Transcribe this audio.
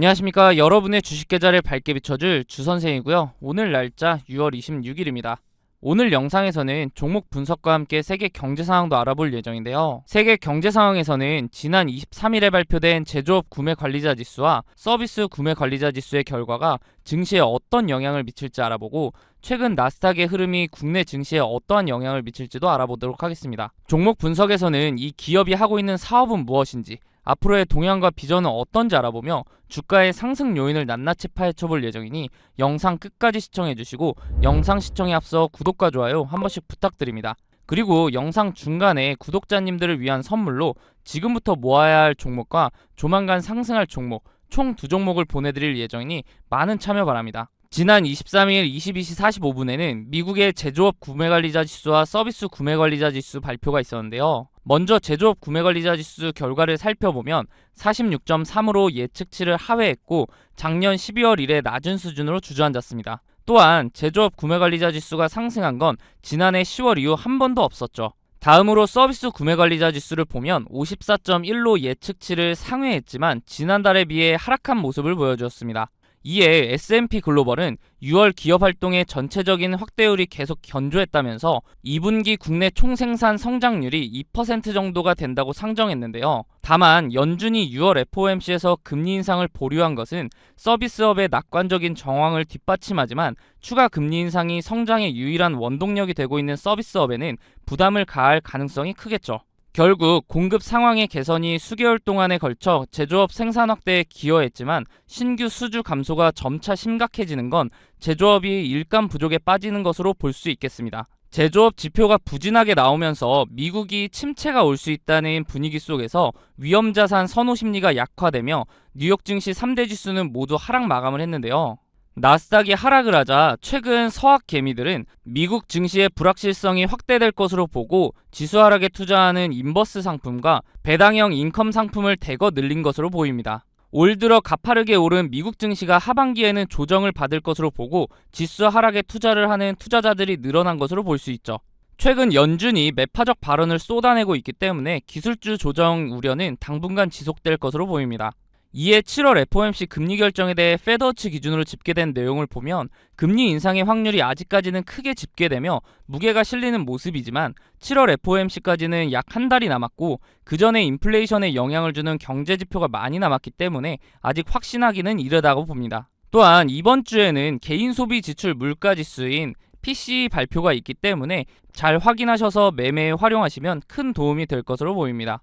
안녕하십니까 여러분의 주식 계좌를 밝게 비춰줄 주선생이고요 오늘 날짜 6월 26일입니다 오늘 영상에서는 종목 분석과 함께 세계 경제 상황도 알아볼 예정인데요. 세계 경제 상황에서는 지난 23일에 발표된 제조업 구매 관리자 지수와 서비스 구매 관리자 지수의 결과가 증시에 어떤 영향을 미칠지 알아보고 최근 나스닥의 흐름이 국내 증시에 어떠한 영향을 미칠지도 알아보도록 하겠습니다. 종목 분석에서는 이 기업이 하고 있는 사업은 무엇인지 앞으로의 동향과 비전은 어떤지 알아보며 주가의 상승 요인을 낱낱이 파헤쳐볼 예정이니 영상 끝까지 시청해주시고 영상 시청에 앞서 구독과 좋아요 한 번씩 부탁드립니다. 그리고 영상 중간에 구독자님들을 위한 선물로 지금부터 모아야 할 종목과 조만간 상승할 종목 총 두 종목을 보내드릴 예정이니 많은 참여 바랍니다. 지난 23일 22시 45분에는 미국의 제조업 구매관리자 지수와 서비스 구매관리자 지수 발표가 있었는데요. 먼저 제조업 구매관리자 지수 결과를 살펴보면 46.3으로 예측치를 하회했고 작년 12월 이래 낮은 수준으로 주저앉았습니다. 또한 제조업 구매관리자 지수가 상승한 건 지난해 10월 이후 한 번도 없었죠. 다음으로 서비스 구매관리자 지수를 보면 54.1로 예측치를 상회했지만 지난달에 비해 하락한 모습을 보여주었습니다. 이에 S&P 글로벌은 6월 기업 활동의 전체적인 확대율이 계속 견조했다면서 2분기 국내 총생산 성장률이 2% 정도가 된다고 상정했는데요. 다만 연준이 6월 FOMC에서 금리 인상을 보류한 것은 서비스업의 낙관적인 정황을 뒷받침하지만 추가 금리 인상이 성장의 유일한 원동력이 되고 있는 서비스업에는 부담을 가할 가능성이 크겠죠. 결국 공급 상황의 개선이 수개월 동안에 걸쳐 제조업 생산 확대에 기여했지만 신규 수주 감소가 점차 심각해지는 건 제조업이 일감 부족에 빠지는 것으로 볼 수 있겠습니다. 제조업 지표가 부진하게 나오면서 미국이 침체가 올 수 있다는 분위기 속에서 위험자산 선호 심리가 약화되며 뉴욕 증시 3대 지수는 모두 하락 마감을 했는데요. 나스닥이 하락을 하자 최근 서학 개미들은 미국 증시의 불확실성이 확대될 것으로 보고 지수 하락에 투자하는 인버스 상품과 배당형 인컴 상품을 대거 늘린 것으로 보입니다. 올 들어 가파르게 오른 미국 증시가 하반기에는 조정을 받을 것으로 보고 지수 하락에 투자를 하는 투자자들이 늘어난 것으로 볼 수 있죠. 최근 연준이 매파적 발언을 쏟아내고 있기 때문에 기술주 조정 우려는 당분간 지속될 것으로 보입니다. 이에 7월 FOMC 금리 결정에 대해 페더치 기준으로 집계된 내용을 보면 금리 인상의 확률이 아직까지는 크게 집계되며 무게가 실리는 모습이지만 7월 FOMC까지는 약 한 달이 남았고 그 전에 인플레이션에 영향을 주는 경제 지표가 많이 남았기 때문에 아직 확신하기는 이르다고 봅니다. 또한 이번 주에는 개인 소비 지출 물가 지수인 PC 발표가 있기 때문에 잘 확인하셔서 매매에 활용하시면 큰 도움이 될 것으로 보입니다.